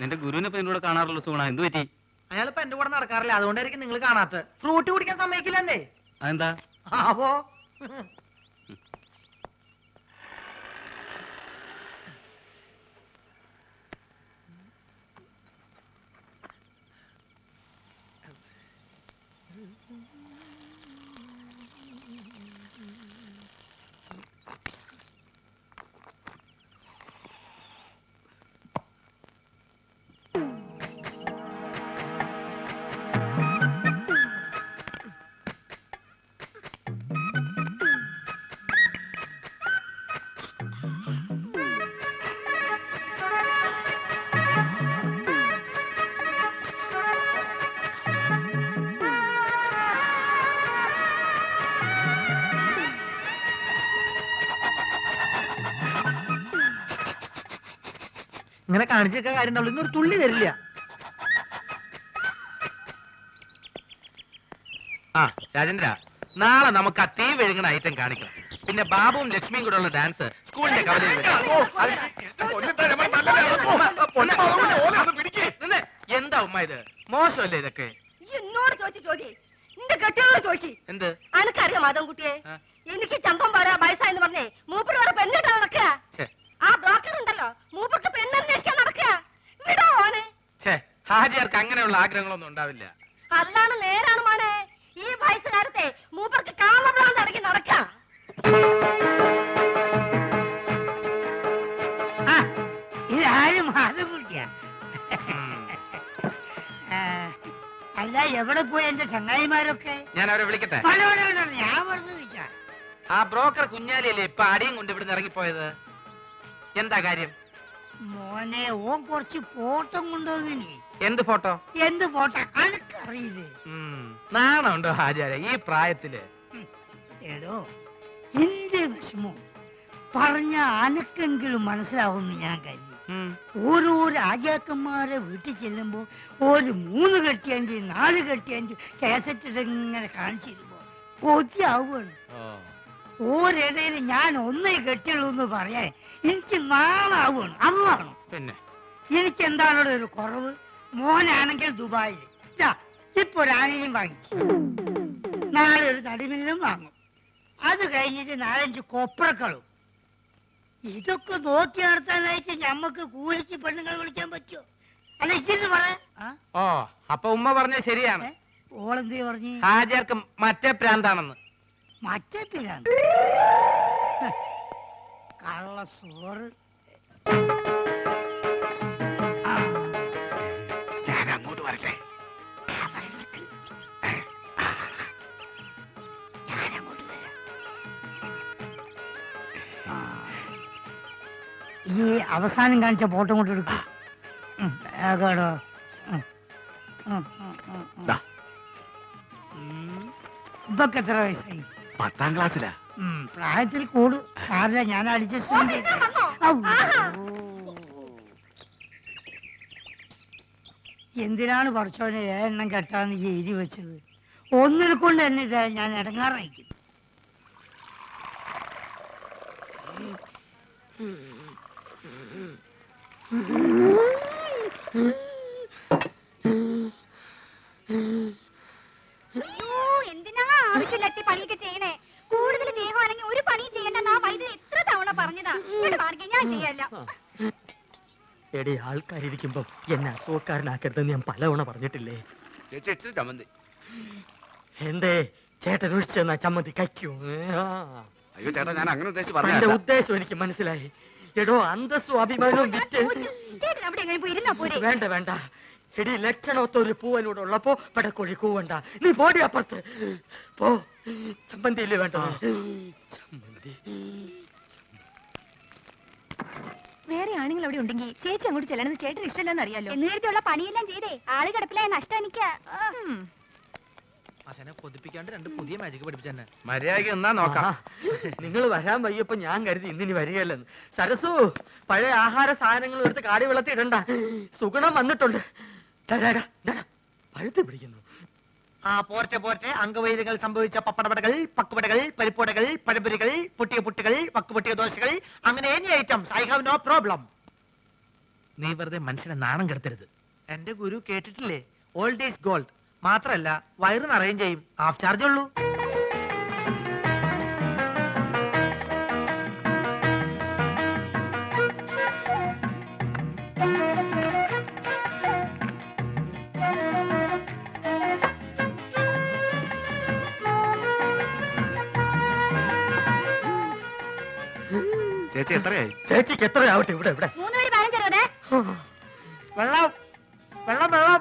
നിന്റെ ഗുരുവിനെ ഇപ്പൊ നിന്നോട് കാണാറുള്ള സുഗുണ എന്ത് പറ്റി? അയാളിപ്പോ എന്റെ കൂടെ നടക്കാറില്ല. അതുകൊണ്ടായിരിക്കും നിങ്ങൾ കാണാത്ത ഫ്രൂട്ട് കുടിക്കാൻ സമ്മതിക്കില്ലെന്നേ. അതെന്താ? അപ്പോ ഇങ്ങനെ കാണിച്ചൊക്കെ കാര്യം ഉണ്ടാവുള്ളൂ ഇന്നൊരു തുള്ളി വരില്ല ആ രാജേന്ദ്ര നാളെ നമുക്ക് ആ തീ വിഴുങ്ങുന്ന ഐറ്റം കാണിക്കണം. പിന്നെ ബാബുവും ലക്ഷ്മിയും കൂടെ ഉള്ള ഡാൻസ് സ്കൂളിന്റെ കവലയിൽ വെക്കാം. ഓ, അത് ഉമ്മ, ഉമ്മ, നിന്ന്. എന്താ ഉമ്മ ഇത്? മോശമല്ലേ ഇതൊക്കെ? ഈ എന്നോട് ചോദിച്ചു ചോദ്യം? നിന്റെ കെട്ടിയോട് ചോദിച്ചു എന്ത്? അനക്കറിയാം മാധവൻകുട്ടിയെ? ആ. എനിക്ക് ചമ്പം പോരാ വയസ്സായെന്ന് പറഞ്ഞേ. മൂപ്പര് വേറെ പെണ്ണിട്ട് നടക്കുക ഛെ, ആ ബ്രോക്കർ ഉണ്ടല്ലോ മൂപ്പർക്ക് പെണ്ണന്വേഷിക്കാൻ നടക്കുക വിടോ ഓനെ ഛെ, ഹാജിയാർക്ക് അങ്ങനെയുള്ള ആഗ്രഹങ്ങളൊന്നും ഉണ്ടാവില്ല. അല്ലാണ് നേരാണ് മോനെ. ഈ വയസ്സുകാരത്തെ മൂപ്പർക്ക് കാമഭ്രാന്ത് ഇടയ്ക്ക് നടക്കുക ഇതാരും മാധുകുട്ടിയാ ഉം. അല്ല എവിടെ പോയി എന്റെ ചങ്ങായിമാരൊക്കെ? ഞാൻ അവരെ വിളിക്കട്ടെ? ഞാൻ വെറുതെ ചോദിച്ചാ ആ ബ്രോക്കർ കുഞ്ഞാലിയല്ലേ ഇപ്പൊ അടിയും കൊണ്ട് ഇവിടുന്ന് ഇറങ്ങിപ്പോയത്? എന്താ കാര്യം? മോനെ ഓൻ കുറച്ച് ഫോട്ടോ കൊണ്ടുപോകിനി എന്ത് ഫോട്ടോ? എന്ത് ഫോട്ടോ? അനക്കറിയില്ലേ? നാണുണ്ടോ ഹാജാരെ ഈ പ്രായത്തിൽ? എടോ എന്റെ വിഷമം. പറഞ്ഞ അനക്കെങ്കിലും മനസ്സിലാവുമെന്ന് ഞാൻ കരുതി. ഓരോ രാജാക്കന്മാരെ വീട്ടിൽ ചെല്ലുമ്പോ ഒരു മൂന്ന് കെട്ടിയഞ്ച് നാല് കെട്ടിയഞ്ച് കേസറ്റ് ഇങ്ങനെ കാണിച്ചിരുമ്പോ കൊതിയാവുകയാണ്. ഓരിടയിൽ ഞാൻ ഒന്നേ കെട്ടിയുള്ളൂ എന്ന് പറയാൻ എനിക്ക് നാളാവുകയാണ്. അന്നാണ്. പിന്നെ? എനിക്ക് എന്താണ് ഒരു കുറവ്? മോനാണെങ്കിൽ ദുബായിൽ. ഇപ്പൊ ഒരു ആനയും വാങ്ങിച്ചു. നാളെ ഒരു തടിമില്ലും വാങ്ങും. അത് കഴിഞ്ഞിട്ട് നാലഞ്ച് കൊപ്രക്കളും. ഇതൊക്കെ നോക്കി നടത്താനായിട്ട് ഞമ്മക്ക് കൂലിക്ക് പെണ്ണുങ്ങൾ വിളിക്കാൻ പറ്റുമോ അല്ല ഇച്ചിരി പറയാ. ഓ അപ്പൊ ഉമ്മ പറഞ്ഞ ശരിയാണ്. ഓളെന്തേ പറഞ്ഞു? ഹാജർക്ക് മറ്റേ പ്രാന്താണെന്ന്. മറ്റേ പിരാന്ത് കള്ള സോറ്. ഞാൻ അങ്ങോട്ട് വരട്ടെ. ഈ അവസാനം കാണിച്ച ഫോട്ടോ കൊണ്ട് എടുക്കും. കേടോ. ഇപ്പൊക്കെ എത്ര വയസ്സായി? പത്താം ക്ലാസ്സിലാ ഉം, പ്രായത്തിൽ കൂടു സാറില്ല ഞാൻ? ആഹാ. എന്തിനാണ് പഠിച്ചോനെ എണ്ണം കെട്ടാന്ന് എഴുതി വെച്ചത് ഒന്നിൽ കൊണ്ട് തന്നെ ഇതാ ഞാൻ ഇടങ്ങാറായിരിക്കും എന്തിനാ ആവശ്യമില്ലാത്ത പണിയൊക്കെ ചെയ്യണേ. കൂടുതൽ ദേഹമാണെങ്കിൽ ഒരു പണിയും ചെയ്യണ്ടെന്ന് ആ വൈദ്യുതി എത്ര തവണ പറഞ്ഞതാ. ഇങ്ങോട്ട് മാറിക്കേ ഞാൻ ചെയ്യല്ല. എടി ആൾക്കാരിയ്ക്കുമ്പോ എന്നെ അസുഖക്കാരനാക്കരുതെന്ന് ഞാൻ പലവണ പറഞ്ഞിട്ടില്ലേ? ചമ്മന്തി. എന്തേ? ചേട്ടൻ ഒഴിച്ചെന്നാ ചമ്മന്തി കയ്ക്കൂ അയ്യോ ചേട്ടാ ഞാൻ അങ്ങനെ ഉദ്ദേശിച്ച് എന്റെ ഉദ്ദേശം എനിക്ക് മനസ്സിലായി. എടോ അന്തസ്സും അഭിമാനവും വിറ്റ് ചേട്ടൻ അവിടെ എങ്ങനെ പോയി ഇരുന്നാ പോരെ. വേണ്ട വേണ്ട. എടി ലക്ഷണമൊത്ത ഒരു പൂവനോട് ഉള്ളപ്പോ പടക്കോഴി കൂവണ്ട. നീ പോടി അപ്പുറത്ത്. പോ. ചമ്മന്തി ഇല്ലേ വേണ്ട ചമ്മന്തി. വേറെ ആണുങ്ങൾ അവിടെ ഉണ്ടെങ്കിൽ ചേച്ചി അങ്ങോട്ട് ചെല്ലണമെന്ന് ചേട്ടൻ ഇഷ്ടമല്ലെന്ന് അറിയാലോ? നേരത്തെയുള്ള പണിയെല്ലാം ചെയ്തേ. ആൾ കിടപ്പിലായ നഷ്ടം എനിക്ക് കൊതിപ്പിക്കാണ്ട് രണ്ട് പുതിയ മാജിക് പഠിപ്പിച്ചെന്നെ. മര്യാദയ്ക്ക് എന്നാ നോക്കാം. നിങ്ങൾ വരാൻ വയ്യപ്പോ ഞാൻ കരുതി ഇന്നിനി വരികയല്ലെന്ന്. സരസു പഴയ ആഹാര സാധനങ്ങൾ എടുത്ത് കാടി വെള്ളത്തിൽ ഇടണ്ട സുഗുണം വന്നിട്ടുണ്ട്. പഴുത്ത് പിടിക്കുന്നു. ആ പോർച്ച പോർച്ച. അംഗവൈദ്യങ്ങൾ സംഭവിച്ച പപ്പടവടകൾ പക്കുവടകൾ പരിപ്പുവടകൾ പഴംപൊരികൾ പൊട്ടിയ പുട്ടുകൾ വക്കുപൊട്ടിയ ദോശകൾ അങ്ങനെ any items. I have no problem. നീ വെറുതെ മനുഷ്യനെ നാണം കെടുത്തരുത്. എന്റെ ഗുരു കേട്ടിട്ടില്ലേ? ഓൾഡ് ഈസ് ഗോൾഡ് മാത്രല്ല വയറ് നിറയും ചെയ്യും. ഹാഫ് ചാർജ് ഉള്ളൂ. ചേച്ചി എത്രയായി? ചേച്ചിക്ക് എത്രയാവട്ടെ ഇവിടെ ഇവിടെ? മൂന്ന് പേര് പതിനഞ്ച് അറുപത് വെള്ളം വെള്ളം വെള്ളം.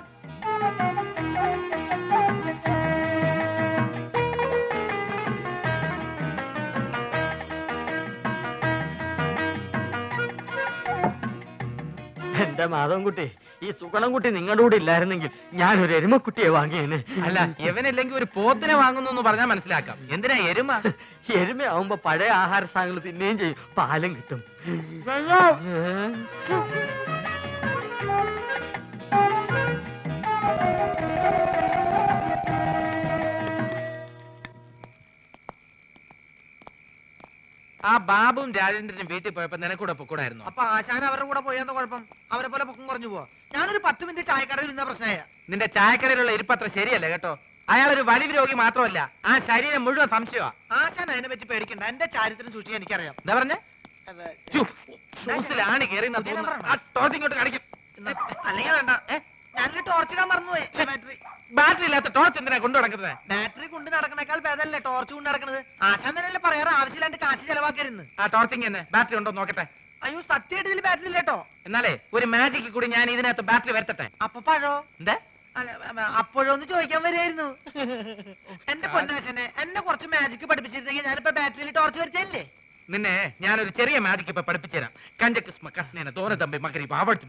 എന്റെ മാധവൻകുട്ടി? ഈ സുഗണൻകുട്ടി നിങ്ങളുടെ കൂടെ ഇല്ലായിരുന്നെങ്കിൽ ഞാൻ ഒരു എരുമക്കുട്ടിയെ വാങ്ങിയേനെ. അല്ല എവനല്ലെങ്കിൽ ഒരു പോത്തിനെ വാങ്ങുന്നു എന്ന് പറഞ്ഞാൽ മനസ്സിലാക്കാം. എന്തിനാ എരുമ? എരുമയാവുമ്പോ പഴയ ആഹാര സാധനങ്ങൾ തിന്നുകയും ചെയ്യും. പാലും കിട്ടും. ഏ? ആ ബാബും രാജേന്ദ്രനും വീട്ടിൽ പോയപ്പോ നിനക്കൂടെ പൊക്കൂടായിരുന്നു. അപ്പൊ ആശാൻ അവരുടെ കൂടെ പോയെന്ന കുഴപ്പം? അവരെ പോലെ പൊക്കം കുറഞ്ഞു പോവാ? ഞാനൊരു പത്ത് മിനിറ്റ് ചായക്കടയിൽ നിന്ന പ്രശ്നമായ. നിന്റെ ചായക്കടയിലുള്ള ഇരിപ്പത്ര ശരിയല്ല കേട്ടോ. അയാൾ ഒരു വലിവ് രോഗി മാത്രമല്ല ആ ശരീരം മുഴുവൻ സംശയമാ. ആശാൻ അതിനെ പറ്റി പേടിക്കണ്ട. എന്റെ ചാരിത്രം സൂക്ഷിക്കാൻ എനിക്കറിയാം. എന്താ പറഞ്ഞേ? ഷൂസിലാണ് കയറി അല്ലെങ്കിൽ വേണ്ട. ഞാനൊരു ടോർച്ച് ഇടാൻ മറന്നുപോയി ബാറ്ററി ബാറ്ററി ഇല്ലാത്ത ടോർച്ച് എന്തിനാ കൊണ്ടു നടക്കുന്നത്? ബാറ്ററി കൊണ്ട് നടക്കണേക്കാൾ ഭേദമല്ലേ ടോർച്ച് കൊണ്ട് നടക്കുന്നത്? ആശാൻ തന്നെയല്ലേ പറയാറ്? ആവശ്യമില്ലാണ്ട് കാശ് ചെലവാക്കരുന്ന് ആ ടോർച്ചിങ് തന്നെ. ബാറ്ററി ഉണ്ടോ നോക്കട്ടെ. അയ്യോ സത്യമായിട്ട് ഇതിൽ ബാറ്ററി ഇല്ലേട്ടോ എന്നാലേ ഒരു മാജിക്കിൽ കൂടി ഞാൻ ഇതിനകത്ത് ബാറ്ററി വരുത്തട്ടെ? അപ്പൊ പഴോ? എന്താ? അപ്പോഴൊന്ന് ചോദിക്കാൻ വരായിരുന്നു എന്റെ പൊന്നാശനെ എന്നെ കുറച്ച് മാജിക് പഠിപ്പിച്ചിരുന്നെങ്കിൽ ഞാനിപ്പോ ബാറ്ററിയിൽ ടോർച്ച് വരുത്തല്ലേ നിന്നെ ഞാനൊരു ചെറിയ മാജിക് ഇപ്പൊ പഠിപ്പിച്ചുതരാം കഞ്ചക്കിസ്മ കസ്നേന തോന തമ്പി മകരി ആവർത്തി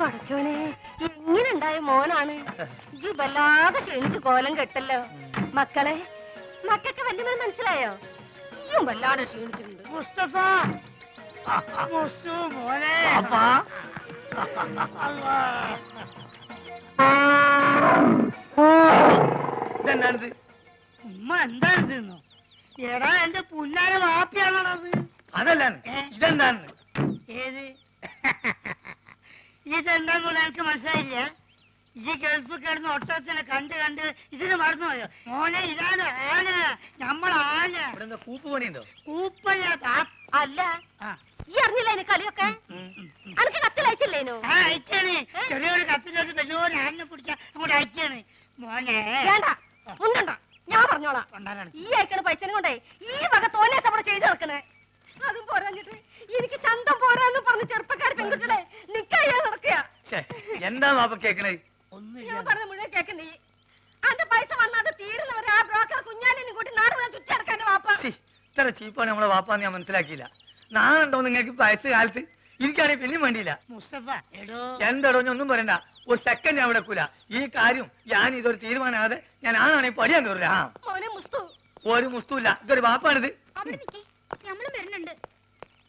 പടച്ചോനെ എങ്ങനെ ഉണ്ടായ മോനാണ്? ഇജ് വല്ലാതെ ക്ഷണിച്ച് കോലം കെട്ടല്ലോ. മക്കളെ മക്കൾക്ക് വല്യമ്മ മനസ്സിലായോ? ഇയും വല്ലാതെ ക്ഷീണിച്ചിട്ടുണ്ട്. മുസ്തഫ! മുസ്തു മോനെ? ഉമ്മ എന്താണ് തിന്നു എടാ എന്റെ പുല്ലാന വാപ്പിയാണത് അതല്ലാണ് ഏ? ഇതെന്താണ് ഏത്? ഇതെന്താന്ന് എനിക്ക് മനസ്സിലായില്ല? ഈ ഗൾഫ് കിടന്ന് ഒട്ടത്തിനെ കണ്ട് കണ്ട് ഇതിന് മറന്നുപോയോ മോനെ ഇതാണ് ആന നമ്മൾ ആന ഇവിടെ എന്താ കൂപ്പ് പണിയുണ്ടോ കൂപ്പല്ല താ- അല്ല. ആ. ഈ അറിഞ്ഞില്ല എന്നെ കളിയൊക്കെ. അനക്ക് കത്തിലയച്ചില്ലേനു ആ അയച്ചാണ് ചെറിയൊരു കത്തിലോട്ട് വലിയൊരു ആനിനെ പിടിച്ച അങ്ങോട്ട് അയച്ചാണ് മോനെ. വേണ്ട. ഉണ്ടണ്ട ഞാൻ പറഞ്ഞോളാം. കൊണ്ടാരാണ് ഈ അയക്കണ പൈസനും കൊണ്ടേ ഈ വക തോന്നിയ നമ്മുടെ ചെയ്ത് നടക്കണേ. അതും പോരാഞ്ഞിട്ട് എനിക്ക് ചന്തം പോരാന്ന് പറഞ്ഞ് ചെറുപ്പക്കാർ പെൺകുട്ടികളെ നിക്കയ്യാ നടക്കുക. എന്താ വാപ്പ കേക്കണേ? ഞാൻ പറഞ്ഞ മുഴുവൻ കേക്കണ്ടേ അന്റെ പൈസ വന്നത് തീരുന്നവരെ ആ ബ്രോക്കർ കുഞ്ഞാലിനും കൂട്ടി നാട് മുഴുവൻ ചുറ്റി നടക്കാൻ വാപ്പ ഇത്ര ചീപ്പാണ് നമ്മളെ വാപ്പാന്ന് ഞാൻ മനസ്സിലാക്കിയില്ല. നാളുണ്ടോ നിങ്ങൾക്ക് പൈസ കാലത്ത്? എനിക്കാണെങ്കിൽ പിന്നെയും വേണ്ടിയില്ല. മുസ്തഫ എടോ. എന്താടോ ഞാൻ ഒന്നും പറയണ്ട. ഒരു സെക്കൻഡ് ഞാൻ വിടക്കൂല ഈ കാര്യം ഞാൻ ഇതൊരു തീരുമാനമാകാതെ ഞാൻ ആണാണെങ്കിൽ പടിയാൻ തോറില്ല ആ. മോനെ മുസ്തു. ഒരു മുസ്തുല്ല ഇതൊരു വാപ്പാണിത് അവിടെ നിക്കേ. നമ്മളും വരുന്നുണ്ട്.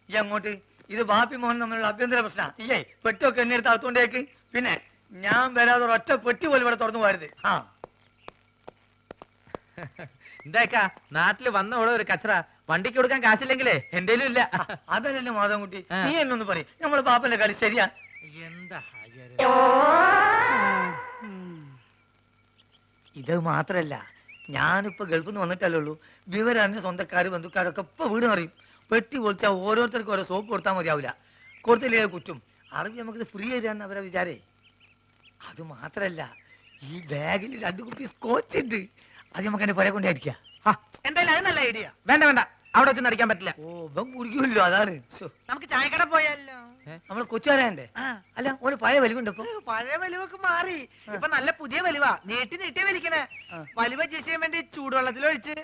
ഈ അങ്ങോട്ട്. ഇത് ബാപ്പി മോഹൻ തമ്മിലുള്ള അഭ്യന്തര പ്രശ്നം. ഇല്ലേ പെട്ടൊക്കെ എന്നെ എടുത്ത് അകത്തോണ്ടേക്ക് പിന്നെ ഞാൻ വരാതെ ഒറ്റ പെട്ടി പോലും ഇവിടെ തുറന്നു പോരുത് ആ. എന്താക്കാ നാട്ടിൽ വന്ന ഉള്ള ഒരു കച്ചറ. വണ്ടിക്ക് കൊടുക്കാൻ കാശില്ലെങ്കിലേ? എന്റെ ഇല്ല. അതല്ലല്ലോ മാധവൻകുട്ടി. ആ. നീ എന്നൊന്ന് പറയും. നമ്മളെ പാപ്പന്റെ കളി ശരിയാ. എന്താ ഹാജര്? ഇത് മാത്രല്ല. ഞാനിപ്പോ ഗൾഫിൽ നിന്ന് വന്നിട്ടല്ലേ ഉള്ളൂ. വിവരറിഞ്ഞ സ്വന്തക്കാര് ബന്ധുക്കാരൊക്കെ ഇപ്പൊ വീട് അറിയും പെട്ടി പൊളിച്ചാൽ ഓരോരുത്തർക്കും ഓരോ സോപ്പ് കൊടുത്താൽ മതിയാവില്ല കൊടുത്തില്ലേ കുറ്റും അറിവ് നമുക്കിത് ഫ്രീ തരാന്ന് അവരെ വിചാരേ. അത് മാത്രല്ല ഈ ബാഗിൽ രണ്ട് കുപ്പി സ്കോച്ച് ഉണ്ട്. അത് നമുക്ക് എന്റെ പുര കൊണ്ടായിരിക്കാം എന്തായാലും അത് നല്ല ഐഡിയ വേണ്ട വേണ്ട. അവിടെ വെച്ച് നടിക്കാൻ പറ്റില്ല. ഓ ഇവൻ കുടിക്കുമല്ലോ അതാണ്. നമുക്ക് ചായക്കട പോയാലോ? നമ്മൾ കൊച്ചുകാരന്റെ ആ, അല്ല ഒരു പഴയ വലിവുണ്ട് ഇപ്പൊ. പഴയ വലിവൊക്കെ മാറി. ഇപ്പൊ നല്ല പുതിയ വലിവാ. നീട്ടി നീട്ടി വലിക്കണേ. വലിവ ചെയ്യാൻ വേണ്ടി ചൂടുവെള്ളത്തിൽ ഒഴിച്ച്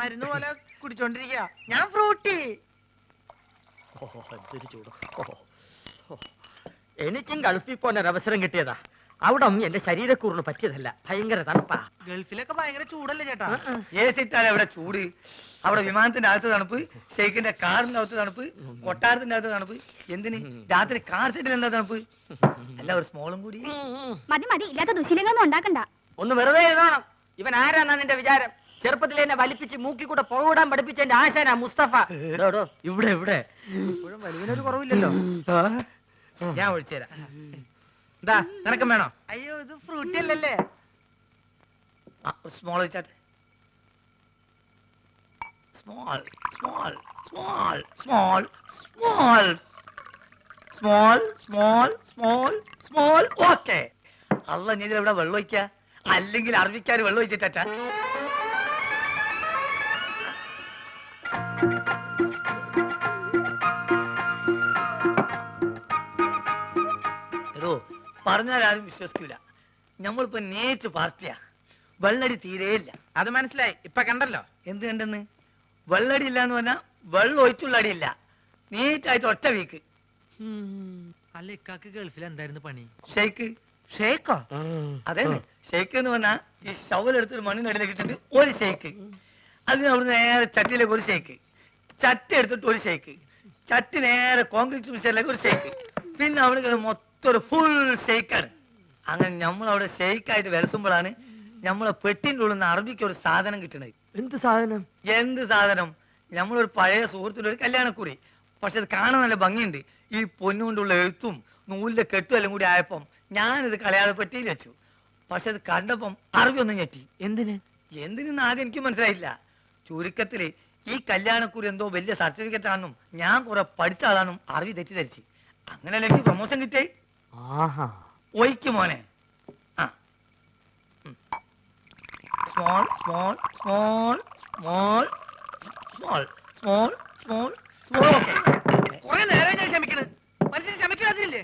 മരുന്ന് പോലെ കുടിച്ചോണ്ടിരിക്കുക ഞാൻ ഫ്രൂട്ടി. എനിക്കും ഗൾഫിൽ പോകാൻ ഒരവസരം അവസരം കിട്ടിയതാ. അവിടം എന്റെ ശരീരക്കൂറിന് പറ്റിയതല്ല. ഭയങ്കര തണുപ്പാ. ഗൾഫിലൊക്കെ ഭയങ്കര ചൂടല്ലേ ചേട്ടാ? ഏ സിറ്റാണ് അവിടെ ചൂട്. അവിടെ വിമാനത്തിന്റെ അകത്ത് തണുപ്പ് ഷെയ്ഖിന്റെ കാറിന്റെ അകത്ത് തണുപ്പ് കൊട്ടാരത്തിന്റെ അകത്ത് തണുപ്പ്. എന്തിന്? രാത്രി കാർ സെറ്റിൽ എന്താ തണുപ്പ്? അല്ല ഒരു സ്മോളും കൂടി. മതി മതി. ഇല്ലാത്ത ദുശീലങ്ങളൊന്നും ഉണ്ടാക്കണ്ട. ഒന്ന് വെറുതെ എഴുതണം. ഇവൻ ആരാന്നാ നിന്റെ വിചാരം? ചെറുപ്പത്തിൽ എന്നെ വലിപ്പിച്ച് മൂക്കി കൂടെ പുകവിടാൻ പഠിപ്പിച്ച എന്റെ ആശാനാ മുസ്തഫ. ഇവിടെ ഇവിടെ. ഇപ്പോഴും വലിവിനൊരു കുറവില്ലല്ലോ. ഞാൻ ഒഴിച്ചു തരാം എന്താ നിനക്കും വേണോ? അയ്യോ ഇത് ഫ്രൂട്ടി അല്ലല്ലേ? Small വെച്ചാട്ടെ. Small small small small small small small small small okay അല്ല നീ ഇവിടെ വെള്ളം ഒഴിക്ക? അല്ലെങ്കിൽ അറബിക്കാർ വെള്ളം ഒഴിച്ചിട്ടാ? പറഞ്ഞാൽ ആരും വിശ്വസിക്കൂല. നമ്മളിപ്പോ നേരിട്ട് പാർട്ടിയാ. വെള്ളടി തീരെയില്ല അത് മനസ്സിലായി. ഇപ്പൊ കണ്ടല്ലോ. എന്ത് കണ്ടെന്ന്? വെള്ളടി ഇല്ല എന്ന് പറഞ്ഞാൽ വെള്ളം ഒഴിച്ചുള്ള അടിയില്ല നീറ്റായിട്ട് ഒറ്റ വീക്ക്. അല്ല ഇക്കാക്ക് ഗൾഫിൽ എന്തായിരുന്നു പണി? ഷെയ്ക്ക്. ഷെയ്ക്കോ? അതെ ഷെയ്ക്ക് എന്ന് പറഞ്ഞാ ഈ ഷവൽ എടുത്തൊരു മണ്ണിനടിയിലേക്ക് ഇട്ടിട്ട് ഒരു ഷെയ്ക്ക്. അതിന് അവിടെ നേരെ ചട്ടിയിലേക്ക് ഒരു ഷെയ്ക്ക്. ചട്ടി എടുത്തിട്ട് ഒരു ഷെയ്ക്ക്. ചട്ടി നേരെ കോൺക്രീറ്റ് മിഷനിലേക്ക് ഒരു ഷെയ്ക്ക്. പിന്നെ അവിടെ മൊത്തം ഒരു ഫുൾ ഷെയ്ക്കാണ് അങ്ങനെ നമ്മൾ അവിടെ ഷെയ്ക്കായിട്ട് വിലസുമ്പോഴാണ് നമ്മളെ പെട്ടിന്റെ ഉള്ളിൽ നിന്ന് അറബിക്ക് ഒരു സാധനം കിട്ടണത്. എന്ത് സാധനം? എന്ത് സാധനം? നമ്മളൊരു പഴയ സുഹൃത്തിന്റെ ഒരു കല്യാണക്കുറി. പക്ഷെ അത് കാണാൻ നല്ല ഭംഗിയുണ്ട്. ഈ പൊന്നുകൊണ്ടുള്ള എഴുത്തും നൂലിന്റെ കെട്ടും എല്ലാം കൂടി ആയപ്പം ഞാനിത് കളയാതെ പെട്ടിയിൽ വെച്ചു. പക്ഷെ അത് കണ്ടപ്പം അറബി ഒന്നും ഞെട്ടി. എന്തിന്? എന്തിനെന്ന് ആദ്യം എനിക്ക് മനസ്സിലായില്ല. ചുരുക്കത്തിൽ ഈ കല്യാണക്കുറി എന്തോ വലിയ സർട്ടിഫിക്കറ്റ് ആണെന്നും ഞാൻ കുറെ പഠിച്ച ആളാണെന്നും അറബി തെറ്റിദ്ധരിച്ച്. അങ്ങനെയല്ല എനിക്ക് പ്രൊമോഷൻ കിട്ടേ ആഹാ. ഒയ്ക്ക് മോനെ. ആ. Small small small small small small small small കുറെ നേരം ഞാൻ ക്ഷമിക്കണ്. മനുഷ്യൻ ക്ഷമിക്കാതില്ലേ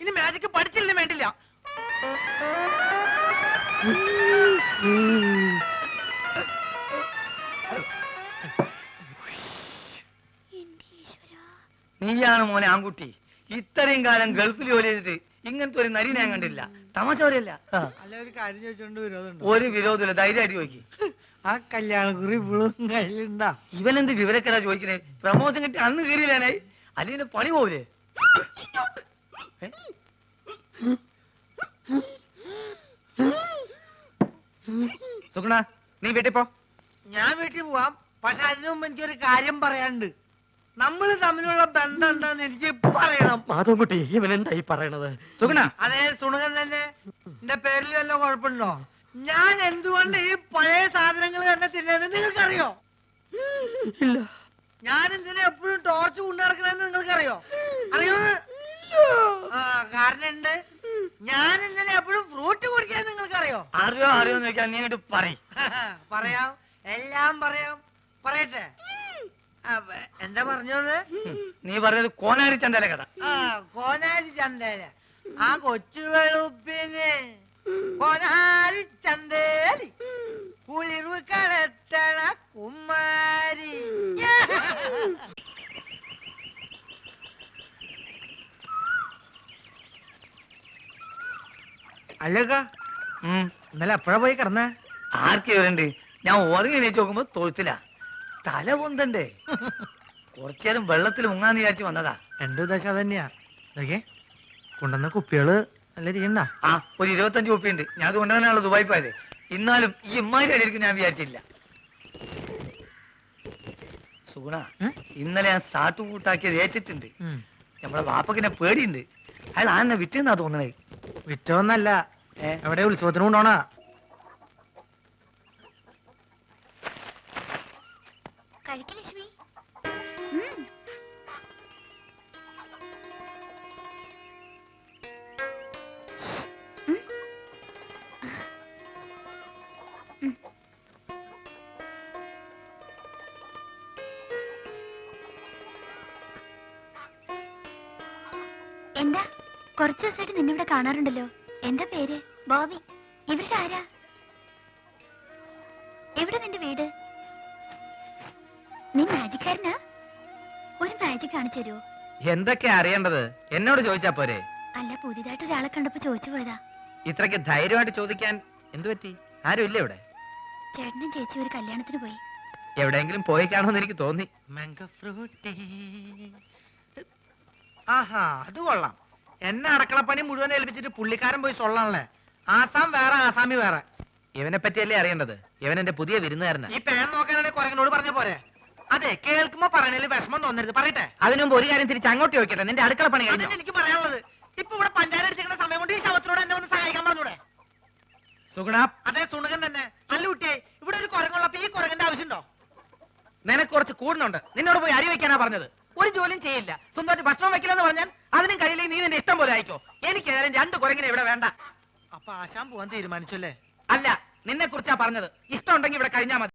ഇനി മാജിക് പഠിച്ചില്ലേ വേണ്ടില്ല. നീയാണ് മോനെ ആൺകുട്ടി. ഇത്രയും കാലം ഗൾഫിൽ ജോലി ചെയ്തിട്ട് ഇങ്ങനത്തെ ഒരു നരി ഞാൻ കണ്ടില്ല. തമാശ പറയല്ല അല്ല ഒരു കാര്യം ചോദിച്ചോണ്ട് വിരോധമുണ്ടോ ഒരു വിരോധമില്ല ധൈര്യമായിട്ട് ചോദിക്കും. ആ കല്യാണക്കുറി ഇപ്പോഴും കയ്യിലുണ്ടാ. ഇവനെന്ത് വിവരക്കേടാ ചോദിക്കണേ? പ്രമോഷൻ കിട്ടി അന്ന് കയറിയില്ലാനേ? അല്ലെങ്കിൽ പണി പോവില്ലേ? സുഗണ സുഗുണ നീ വീട്ടിൽ പോ. ഞാൻ വീട്ടിൽ പോവാം പക്ഷെ അതിനു മുമ്പ് എനിക്കൊരു കാര്യം പറയാനുണ്ട്. നമ്മൾ തമ്മിലുള്ള ബന്ധം എന്താന്ന് എനിക്ക് പറയണം. മാധവൻകുട്ടി ഇവൻ എന്തായി പറയണത്? സുഗുണ അതെ സുണകൻ തന്നെ. എന്റെ പേരിൽ വല്ല കുഴപ്പമുണ്ടോ? ഞാൻ എന്തുകൊണ്ട് ഈ പഴയ സാധനങ്ങൾ തന്നെ തിന്നത് നിങ്ങൾക്കറിയോ? ഇല്ല. ഞാൻ എന്തിനാ എപ്പോഴും ടോർച്ച് കൊണ്ടുനടക്കണെന്ന് നിങ്ങൾക്കറിയോ? അറിയോ? ആ കാരണം ഉണ്ട് ഞാൻ എന്തിനാ എപ്പോഴും ഫ്രൂട്ട് കുടിക്കാൻ നിങ്ങൾക്കറിയോ? അറിയോ അറിയോ ചോദിക്കാൻ നീ അങ്ങോട്ട് പറയും. പറയാം. എല്ലാം പറയാം. പറയട്ടെ. എന്താ പറഞ്ഞത് നീ പറഞ്ഞത് കോനാരി ചന്ത കഥ. ആ കോനാരി ചന്തേല ആ കൊച്ചു വെളുപ്പിന് കോനാരി ചന്തേലി കുളിർവ് കടത്തണ കുമാരി അല്ലക്ക? ഉം. ഇന്നലെ എപ്പോഴാ പോയി കിടന്നേ? ആർക്കെ വരണ്ട്? ഞാൻ ഉറങ്ങി എണീച്ച് നോക്കുമ്പോ തൊഴുത്തില്ല തല പൊന്തണ്ടേ. കുറച്ചേരം വെള്ളത്തിൽ മുങ്ങാന്ന് വിചാരിച്ച് വന്നതാ. എന്റെ ഉദ്ദേശം അത് തന്നെയാ ഇതൊക്കെ കൊണ്ടുവന്ന കുപ്പികൾ നല്ല ഇരിക്കണ്ട ആ ഒരു ഇരുപത്തഞ്ച് കുപ്പിയുണ്ട്. ഞാൻ അത് കൊണ്ടുവന്നാണല്ലോ ദുബായി പോയത്. എന്നാലും ഈ ഇമ്മാരി അടിയിരിക്കും ഞാൻ വിചാരിച്ചില്ല. സുഗുണ ഉം? ഇന്നലെ ഞാൻ സാത്തു കൂട്ടാക്കിയത് ഏറ്റിട്ടുണ്ട്. നമ്മളെ വാപ്പക്കിനെ പേടിയുണ്ട്. അയാൾ ആന്നെ വിറ്റെന്നാ തോന്നണേ. വിറ്റോന്നല്ല. ഏ? എവിടെ ഉത്സവത്തിന് കൊണ്ടോണ കഴിക്ക ലക്ഷ്മി എന്താ? കുറച്ചു ദിവസമായിട്ട് നിന്നിവിടെ കാണാറുണ്ടല്ലോ. എന്താ പേര്? ബോബി. ഇവരുടെ ആരാ? എവിടെ നിന്റെ വീട്? നീ മാജിക്കാരനാ ഒരു മാജിക് കാണിച്ചു തരുമോ എന്തൊക്കെ അറിയേണ്ടത്? എന്നോട് ചോദിച്ചാ പോരെ? അല്ല പുതിയതായിട്ട് ഒരാളെ കണ്ടപ്പോ ചോദിച്ചു പോയതാ. ഇത്രക്ക് ധൈര്യമായിട്ട് ചോദിക്കാൻ എന്തു പറ്റി? ആരും ഇല്ല ഇവിടെ? ചേട്ടനും ചേച്ചി ഒരു കല്യാണത്തിന് പോയി. എവിടെയെങ്കിലും പോയി കാണുമെന്ന് എനിക്ക് തോന്നി. മാംഗോ ഫ്രൂട്ടി ആഹാ അത് കൊള്ളാം. എന്നെ അടക്കളപ്പണി മുഴുവൻ ഏൽപ്പിച്ചിട്ട് പുള്ളിക്കാരൻ പോയി സൊള്ളാണല്ലേ? ആസാം വേറെ ആസാമി വേറെ. ഇവനെ പറ്റിയല്ലേ അറിയേണ്ടത്? ഇവൻ എന്റെ പുതിയ വിരുന്നുകാരനാ. ഈ പേൻ നോക്കാനാണെങ്കിൽ കുരങ്ങനോട് പറഞ്ഞ പോരെ? അതെ കേൾക്കുമ്പോ പറയണേൽ വിഷമം തോന്നരുത്. പറയട്ടെ. അതിനു മുമ്പ് ഒരു കാര്യം തിരിച്ച് അങ്ങോട്ട് ചോദിക്കട്ടെ? നിന്റെ അടുക്കള പണി കഴിഞ്ഞു? എനിക്ക് പറയാനുള്ളത്. ഇപ്പൊ ഇവിടെ പഞ്ചായത്ത് അടിച്ചിരിക്കുന്ന സമയം കൊണ്ട് ഈ ശവത്തിനോട് എന്നെ ഒന്ന് സഹായിക്കാൻ പറഞ്ഞൂടെ? സുഗുണ. അതെ സുണകൻ തന്നെ. അല്ല കുട്ടിയെ ഇവിടെ ഒരു കുരങ്ങുള്ളപ്പോ ഈ കുരങ്ങന്റെ ആവശ്യമുണ്ടോ? നിനക്ക് കുറച്ച് കൂടുന്നുണ്ട്. നിന്നോട് പോയി അരി വെക്കാനാ പറഞ്ഞത്. ഒരു ജോലിയും ചെയ്യില്ല. സ്വന്തമായിട്ട് ഭക്ഷണം വെക്കില്ലെന്ന് പറഞ്ഞാൽ അതിനും കഴിയില്ലെങ്കിൽ നീ നിന്റെ ഇഷ്ടം പോലെ ആയിക്കോ. എനിക്ക് ഏതായാലും രണ്ട് കുരങ്ങിനെ ഇവിടെ വേണ്ട. അപ്പൊ ആശാൻ പോവാൻ തീരുമാനിച്ചല്ലേ? അല്ല നിന്നെ കുറിച്ചാ പറഞ്ഞത്. ഇഷ്ടം ഉണ്ടെങ്കിൽ ഇവിടെ കഴിഞ്ഞാൽ മതി.